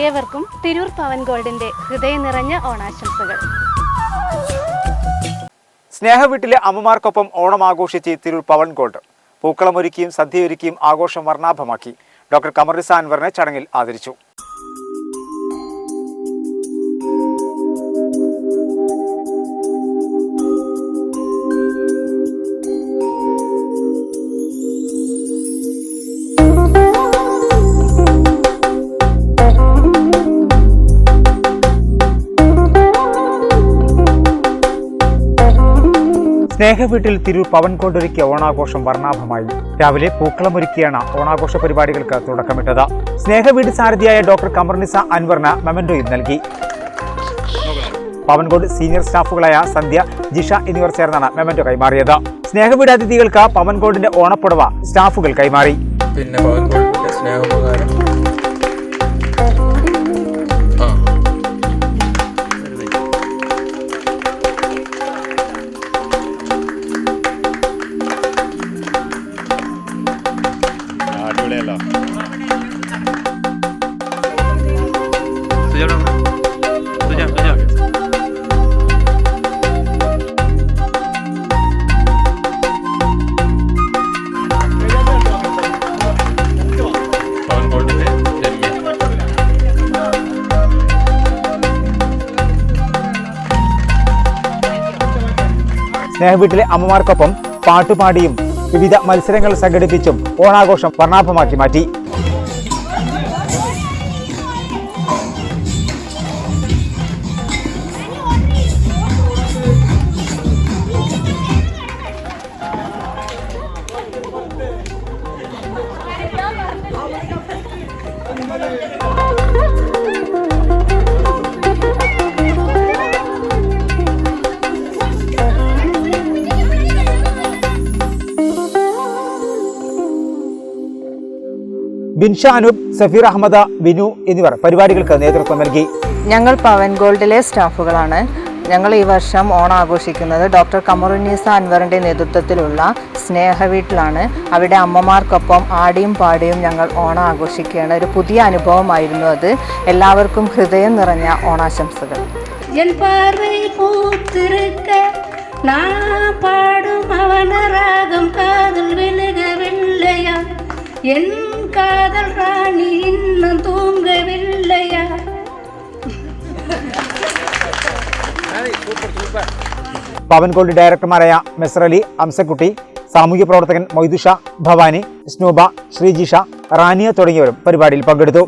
ഏവർക്കും തിരൂർ പവൻ ഗോൾഡിന്റെ ഹൃദയ നിറഞ്ഞ ഓണാശംസകൾ. സ്നേഹവീട്ടിലെ അമ്മമാർക്കൊപ്പം ഓണം ആഘോഷിച്ച് തിരൂർ പവൻ ഗോൾഡ്. പൂക്കളമൊരുക്കിയും സദ്യയൊരുക്കിയും ആഘോഷം വർണാഭമാക്കി. ഡോക്ടർ കമറിസ അൻവറിനെ ചടങ്ങിൽ ആദരിച്ചു. സ്നേഹവീട്ടിൽ തിരു പവൻ കൊണ്ടൊരുക്കിയ ഓണാഘോഷം വർണാഭമായി. രാവിലെ പൂക്കളമൊരുക്കിയാണ് ഓണാഘോഷ പരിപാടികൾക്ക് തുടക്കമിട്ടത്. സ്നേഹവീട് സാരഥിയായ ഡോക്ടർ കമർനിസ അൻവറിന് മെമന്റോയും നൽകി. പവൻകോട് സീനിയർ സ്റ്റാഫുകളായ സന്ധ്യ ജിഷ എന്നിവർ ചേർന്നാണ് മെമന്റോ കൈമാറിയത്. സ്നേഹവീട് അതിഥികൾക്ക് പവൻകോടിന്റെ ഓണപ്പുടവ സ്റ്റാഫുകൾ കൈമാറി. പിന്നെ ഗോൾഡിന്റെ സ്നേഹവീട്ടിലെ അമ്മമാർക്കൊപ്പം പാട്ടുപാടിയും വിവിധ മത്സരങ്ങൾ സംഘടിപ്പിച്ചും ഓണാഘോഷം വർണാഭമാക്കി മാറ്റി. ബിൻഷ ബിൻഷാനുബ് സഫീർ അഹമ്മദ ബിനു എന്നിവർ പരിപാടികൾക്ക് നേതൃത്വം നൽകി. ഞങ്ങൾ പവൻ ഗോൾഡിലെ സ്റ്റാഫുകളാണ്. ഞങ്ങൾ ഈ വർഷം ഓണം ആഘോഷിക്കുന്നത് ഡോക്ടർ കമറുന്നീസ അൻവറിന്റെ നേതൃത്വത്തിലുള്ള സ്നേഹ വീട്ടിലാണ്. അവിടെ അമ്മമാർക്കൊപ്പം ആടിയും പാടിയും ഞങ്ങൾ ഓണം ആഘോഷിക്കുകയാണ് ഒരു പുതിയ അനുഭവമായിരുന്നു അത്. എല്ലാവർക്കും ഹൃദയം നിറഞ്ഞ ഓണാശംസകൾ. പാടും എൻ காதல் விலகவில்லையா என் காதல் ராணி இன்னும் தூங்கவில்லையா പവൻകോട് ഡയറക്ടർമാരായ മെസർ അലി അംസക്കുട്ടി സാമൂഹ്യ പ്രവർത്തകൻ മൊയ്തുഷ ഭവാനി സ്നൂബ ശ്രീജിഷ റാനിയ തുടങ്ങിയവരും പരിപാടിയിൽ പങ്കെടുത്തു